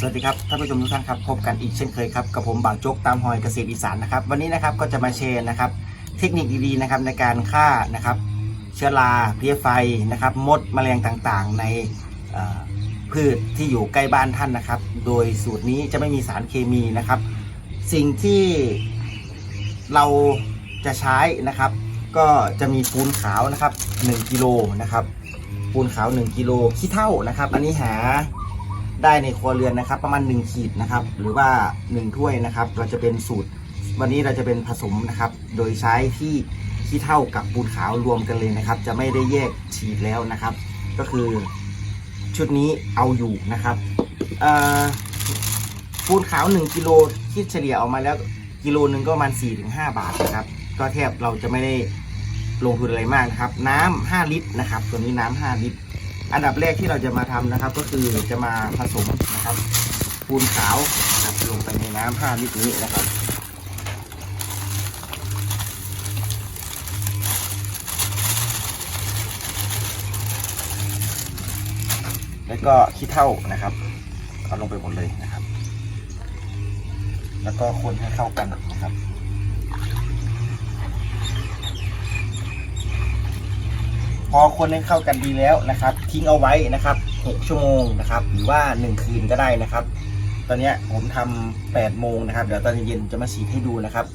สวัสดีครับท่านผู้ชมทุกท่านครับพบกันอีกเช่นเคยครับกับผมบ่าวโจ๊กตามหอยเกษตรอีสานนะครับวันนี้นะครับก็จะมาแชร์นะครับเทคนิคดีๆนะครับในการฆ่านะครับเชื้อราเพลี้ยไฟนะครับมดแมลงต่างๆ ในพืชที่อยู่ใกล้บ้านท่านนะครับ โดยสูตรนี้จะไม่มีสารเคมีนะครับ สิ่งที่เราจะใช้นะครับ ก็จะมีปูนขาวนะครับ1กิโลนะครับปูนขาว 1กิโลขี้เท่านะครับ อันนี้หา ได้ในครัวเรือนนะครับ ประมาณ 1 ขีดนะครับ หรือว่า 1 ถ้วยนะครับ เราจะเป็นสูตร วันนี้เราจะเป็นผสมนะครับ โดยใช้ที่ขี้เท่ากับปูนขาวรวมกันเลยนะครับ จะไม่ได้แยกฉีดแล้วนะครับ ก็คือชุดนี้เอาอยู่นะครับปูนขาว 1กิโลคิดเฉลี่ยออกมาแล้วกิโลหนึ่งก็ประมาณ 4-5 บาทนะครับ ก็แทบเราจะไม่ได้ลงทุนอะไรมากนะครับ น้ำ5ลิตรนะครับ ตัวนี้น้ำ5ลิตร อันดับแรกที่เราจะมาทำนะครับ ก็คือจะมาผสมนะครับ ปูนขาวนะครับลงไปในน้ำ5ลิตรนี้นะครับแล้วก็ขี้เท่านะครับเอาลงไปหมดเลยนะครับ แล้วก็คนให้เข้ากันนะครับ พอคนให้เข้ากันดีแล้วนะครับ ทิ้งเอาไว้นะครับ 6 ชั่วโมงนะครับ หรือว่า 1 คืนก็ได้นะครับ ตอนนี้ผมทำ8โมงนะครับ เดี๋ยวตอนเย็นจะมาฉีดให้ดูนะครับ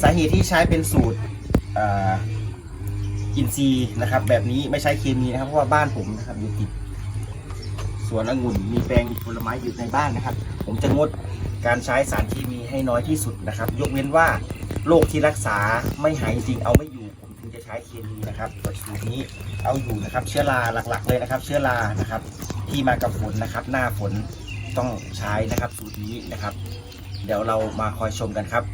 สาเหตุที่ใช้เป็นสูตรอินทรีนะครับ แบบนี้ไม่ใช้เคมีนะครับ เพราะว่าบ้านผมนะครับอยู่ติดสวนองุ่นมีแปลงผลไม้อยู่ในบ้านนะครับ ผมจะงดการใช้สารเคมีให้น้อยที่สุดนะครับ ยกเว้นว่าโรคที่รักษาไม่หายจริงเอาไม่อยู่ จะใช้เคมีนะครับแต่สูตรนี้เอาอยู่นะครับ เชื้อราหลักๆ เลยนะครับ เชื้อรานะครับ ที่มากับฝนนะครับ หน้าฝนต้องใช้นะครับ สูตรนี้นะครับ เดี๋ยวเรามาคอยชมกันครับ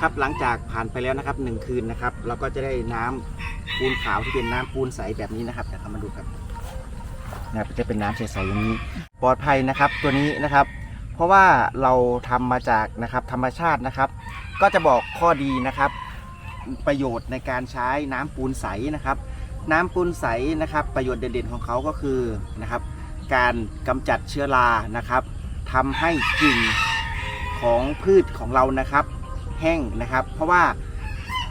ครับหลังจากผ่านไปแล้วนะครับหนึ่งคืนนะครับ เราก็จะได้น้ำปูนขาวที่เป็นน้ำปูนใสแบบนี้นะครับเดี๋ยวเรามาดูครับนะครับจะเป็นน้ำใสๆอย่างนี้ ปลอดภัยนะครับ ตัวนี้นะครับ ราะว่าเราทำมาจากนะครับธรรมชาตินะครับ ก็จะบอกข้อดีนะครับ ประโยชน์ในการใช้น้ำปูนใสนะครับ น้ำปูนใสนะครับ ประโยชน์เด่นๆของเขาก็คือนะครับการกำจัดเชื้อรานะครับทำให้กิ่งของพืชของเรานะครับ แห้งนะครับ เพราะว่า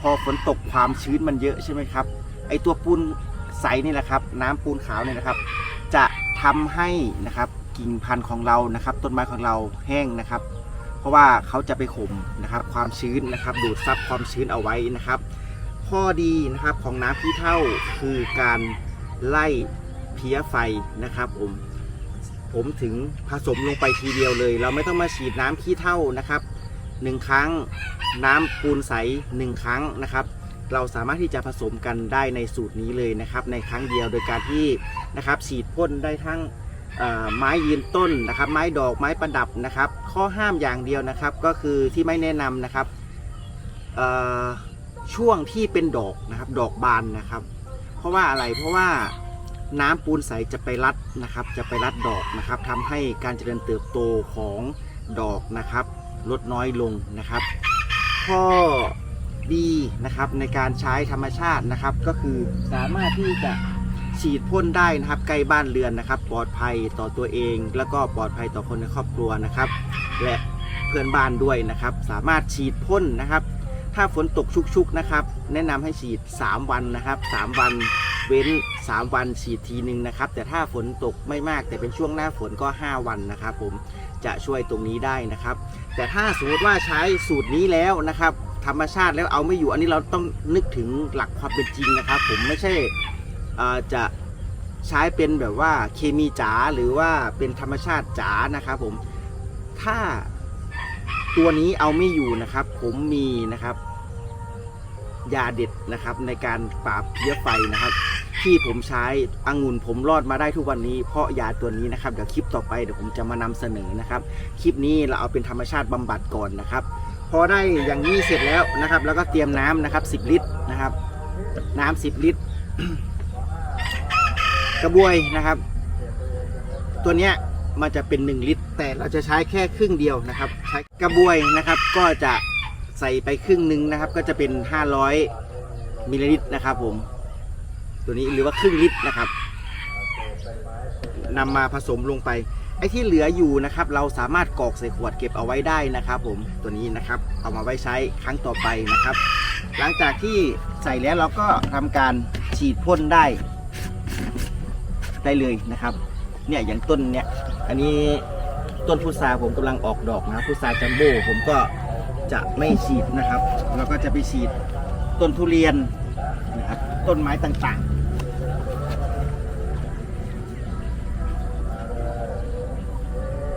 พอฝนตกความชื้นมันเยอะใช่ไหมครับไอตัวปูนใสนี่แหละครับ น้ำปูนขาวเนี่ยนะครับ จะทำให้นะครับ กิ่งพันธุ์ของเรานะครับ ต้นไม้ของเราแห้งนะครับ เพราะว่าเขาจะไปข่มนะครับ ความชื้นนะครับ ดูดซับความชื้นเอาไว้นะครับ ข้อดีนะครับของน้ำขี้เท่าคือการไล่เพี้ยไฟนะครับผมผมถึงผสมลงไปทีเดียวเลย เราไม่ต้องมาฉีดน้ำขี้เท่านะครับหนึ่งครั้งน้ำปูนใสหนึ่งครั้งนะครับ เราสามารถที่จะผสมกันได้ในสูตรนี้เลยนะครับ ในครั้งเดียวโดยการที่นะครับฉีดพ่นได้ทั้ง ไม้ยืนต้นนะครับ ไม้ดอกไม้ประดับนะครับ ข้อห้ามอย่างเดียวนะครับก็คือที่ไม่แนะนำนะครับช่วงที่เป็นดอกนะครับ ดอกบานนะครับ เพราะว่าอะไรเพราะว่าน้ำปูนใสจะไปรัดนะครับ จะไปรัดดอกนะครับทำให้การเจริญเติบโตของดอกนะครับ ลดน้อยลงนะครับ ข้อดีนะครับในการใช้ธรรมชาตินะครับ ก็คือสามารถที่จะ ฉีดพ่นได้นะครับใกล้บ้านเรือนนะครับ ปลอดภัยต่อตัวเอง แล้วก็ปลอดภัยต่อคนในครอบครัวนะครับ และเพื่อนบ้านด้วยนะครับ สามารถฉีดพ่นนะครับ ถ้าฝนตกชุกๆนะครับ แนะนำให้ฉีด 3 วันนะครับ 3 วันเว้น 3 วันฉีดทีหนึ่งนะครับ แต่ถ้าฝนตกไม่มากแต่เป็นช่วงหน้าฝนก็ 5 วันนะครับ ผมจะช่วยตรงนี้ได้นะครับ แต่ถ้าสมมติว่าใช้สูตรนี้แล้วนะครับ ธรรมชาติแล้วเอาไม่อยู่อันนี้เราต้องนึกถึงหลักความเป็นจริงนะครับ ผมไม่ใช่ จะใช้เป็นแบบว่าเคมีจ๋าหรือว่าเป็นธรรมชาติจ๋านะครับผมถ้าตัวนี้เอาไม่อยู่นะครับ ผมมีนะครับ ยาเด็ดนะครับในการปราบเพี้ยไฟนะครับ ที่ผมใช้องุ่นผมรอดมาได้ทุกวันนี้ เพราะยาตัวนี้นะครับเดี๋ยวคลิปต่อไปเดี๋ยวผมจะมานำเสนอนะครับ คลิปนี้เราเอาเป็นธรรมชาติบำบัดก่อนนะครับ พอได้อย่างนี้เสร็จแล้วนะครับ แล้วก็เตรียมน้ำนะครับ 10 ลิตรนะครับ น้ำ10 ลิตร กระบวยนะครับ ตัวเนี้ยมันจะเป็น 1 ลิตร แต่เราจะใช้แค่ครึ่งเดียวนะครับ ใช้กระบวยนะครับก็จะใส่ไปครึ่งหนึ่งนะครับ ก็จะเป็น 500มิลลิลิตรนะครับผม ตัวนี้หรือว่าครึ่งลิตรนะครับนำมาผสมลงไปไอ้ที่เหลืออยู่นะครับ เราสามารถกรอกใส่ขวดเก็บเอาไว้ได้นะครับ ผมตัวนี้นะครับ เอามาไว้ใช้ครั้งต่อไปนะครับ หลังจากที่ใส่แล้วเราก็ทำการฉีดพ่นได้ ได้เลยนะครับเนี่ยอย่างต้นเนี่ยอันนี้ต้นพุทราผมกำลังออกดอกนะพุทราจัมโบ้ผมก็จะไม่ฉีดนะครับแล้วก็จะไปฉีดต้นทุเรียนนะครับต้นไม้ต่างๆ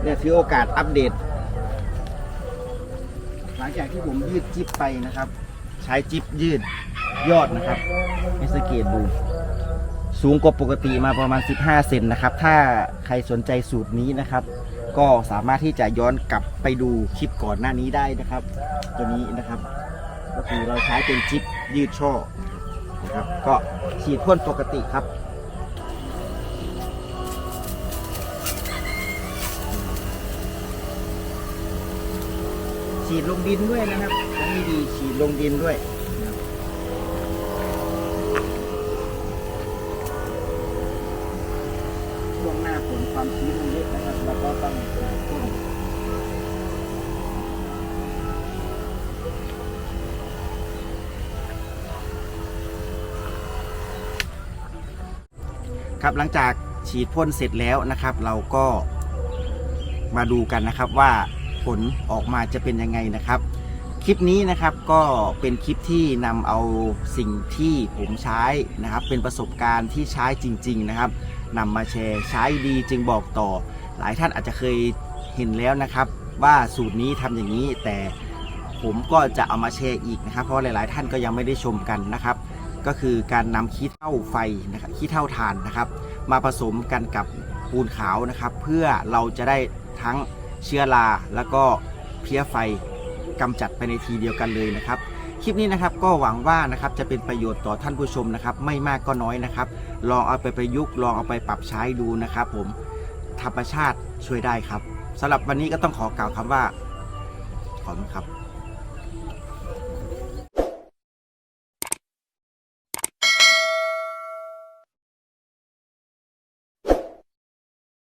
เนี่ยถือโอกาสอัปเดต หลังจากที่ผมยืดจิ๊บไปนะครับ ใช้จิ๊บยืดยอดนะครับให้สังเกตดู สูงกว่าปกติมาประมาณ 15 เซนนะครับ ถ้าใครสนใจสูตรนี้นะครับ ก็สามารถที่จะย้อนกลับไปดูคลิปก่อนหน้านี้ได้นะครับ ตัวนี้นะครับ ก็คือเราใช้เป็นจิ๊บยืดช่อนะครับ ก็ฉีดพ่นปกติครับฉีดลงดินด้วยนะครับอันนี้ดีฉีดลงดินด้วยนะครับช่วงหน้าฝน ความชื้นมันเยอะนะครับแล้วก็ต้องพ่นครับหลังจากฉีดพ่นเสร็จแล้วนะครับ เราก็มาดูกันนะครับว่าผลออกมาจะเป็นยังไงนะครับ คลิปนี้นะครับก็เป็นคลิปที่นำเอาสิ่งที่ผมใช้นะครับ เป็นประสบการณ์ที่ใช้จริง ๆนะครับ นำมาแชร์ ใช้ดีจึงบอกต่อ หลายท่านอาจจะเคยเห็นแล้วนะครับ ว่าสูตรนี้ทำอย่างนี้ แต่ผมก็จะเอามาแชร์อีกนะครับ เพราะหลาย ๆ ท่านก็ยังไม่ได้ชมกันนะครับ ก็คือการนำขี้เถ้าไฟนะครับขี้เถ้าถ่านนะครับ มาผสมกันกับปูนขาวนะครับ เพื่อเราจะได้ทั้งเชื้อราแล้วก็เพี้ยไฟกำจัดไปในทีเดียวกันเลยนะครับ คลิปนี้นะครับก็หวังว่านะครับจะเป็นประโยชน์ต่อท่านผู้ชมนะครับไม่มากก็น้อยนะครับ ลองเอาไปประยุกต์ลองเอาไปปรับใช้ดูนะครับผมธรรมชาติช่วยได้ครับสำหรับวันนี้ก็ต้องขอกล่าวคำว่าขอบคุณครับ